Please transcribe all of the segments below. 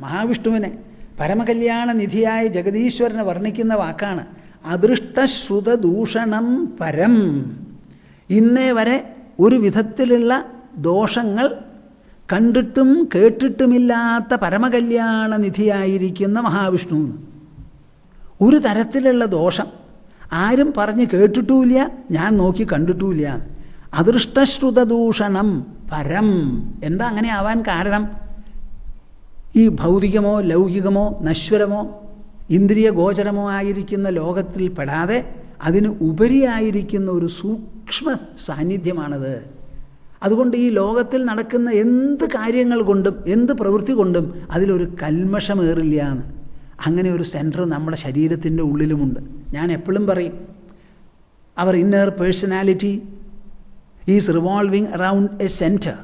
മഹാവിഷ്ണുവിനെ പരമകല്യാണ നിധിയായി ജഗദീശ്വരനെ വർണിക്കുന്ന വാക്കാണ് അദൃഷ്ടശ്രുതദൂഷണം പരം. ഇന്നേ വരെ ഒരു വിധത്തിലുള്ള ദോഷങ്ങൾ കണ്ടിട്ടും കേട്ടിട്ടുമില്ലാത്ത പരമകല്യാണ നിധിയായിരിക്കുന്ന മഹാവിഷ്ണു ഒരു തരത്തിലുള്ള ദോഷം ആരും പറഞ്ഞ് കേട്ടിട്ടുമില്ല ഞാൻ നോക്കി കണ്ടിട്ടുമില്ല. അദൃഷ്ടശ്രുതദൂഷണം പരം. എന്താ അങ്ങനെ ആവാൻ കാരണം? ഈ ഭൗതികമോ ലൗകികമോ നശ്വരമോ ഇന്ദ്രിയ ഗോചരമോ ആയിരിക്കുന്ന ലോകത്തിൽ പെടാതെ അതിന് ഉപരിയായിരിക്കുന്ന ഒരു സൂക്ഷ്മ സാന്നിധ്യമാണത്. അതുകൊണ്ട് ഈ ലോകത്തിൽ നടക്കുന്ന എന്ത് കാര്യങ്ങൾ കൊണ്ടും എന്ത് പ്രവൃത്തി കൊണ്ടും അതിലൊരു കൽമഷമേറില്ല എന്ന് അങ്ങനെ ഒരു സെന്റർ നമ്മുടെ ശരീരത്തിന്റെ ഉള്ളിലുമുണ്ട്. ഞാൻ എപ്പോഴും പറയും അവർ inner personality is revolving around a centre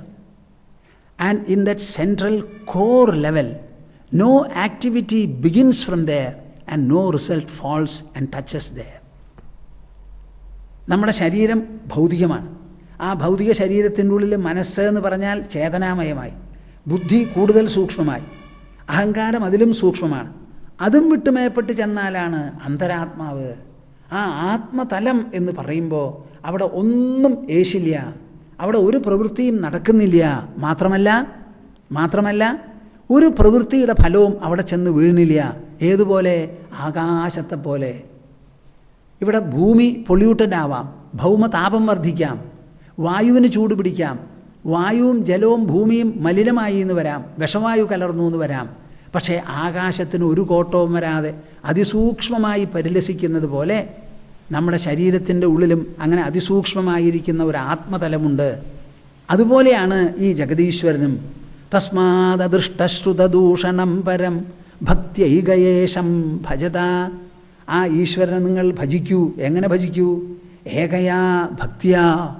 and in that central core level, no activity begins from there and no result falls and touches there. നമ്മുടെ ശരീരം ഭൗതികമാണ്. ആ ഭൗതിക ശരീരത്തിന്റെ ഉള്ളിൽ മനസ്സ് എന്ന് പറഞ്ഞാൽ ചേതനാമയമായി. ബുദ്ധി കൂടുതൽ സൂക്ഷ്മമായി. അഹങ്കാരം അതിലും സൂക്ഷ്മമാണ്. അതും വിട്ടുമേപ്പെട്ട് ചെന്നാലാണ് അന്തരാത്മാവ്. ആ ആത്മതലം എന്ന് പറയുമ്പോൾ അവിടെ ഒന്നും ഏശില്ല അവിടെ ഒരു പ്രവൃത്തിയും നടക്കുന്നില്ല. മാത്രമല്ല മാത്രമല്ല ഒരു പ്രവൃത്തിയുടെ ഫലവും അവിടെ ചെന്ന് വീഴുന്നില്ല. ഏതുപോലെ? ആകാശത്തെ പോലെ. ഇവിടെ ഭൂമി പൊള്യൂട്ടഡ് ആവാം ഭൗമതാപം വർദ്ധിക്കാം വായുവിന് ചൂട് പിടിക്കാം വായുവും ജലവും ഭൂമിയും മലിനമായി എന്ന് വരാം വിഷവായു കലർന്നു എന്ന് വരാം. പക്ഷേ ആകാശത്തിന് ഒരു കോട്ടവും വരാതെ അതിസൂക്ഷ്മമായി പരിലസിക്കുന്നത് പോലെ നമ്മുടെ ശരീരത്തിന്റെ ഉള്ളിലും അങ്ങനെ അതിസൂക്ഷ്മമായിരിക്കുന്ന ഒരു ആത്മതലമുണ്ട്. അതുപോലെയാണ് ഈ ജഗദീശ്വരനും. തസ്മാദൃഷ്ടശ്രുതദൂഷണം പരം ഭക്തിയൈകയേശം ഭജത. ആ ഈശ്വരനെ നിങ്ങൾ ഭജിക്കൂ. എങ്ങനെ ഭജിക്കൂ? ഏകയാ ഭക്തിയാ.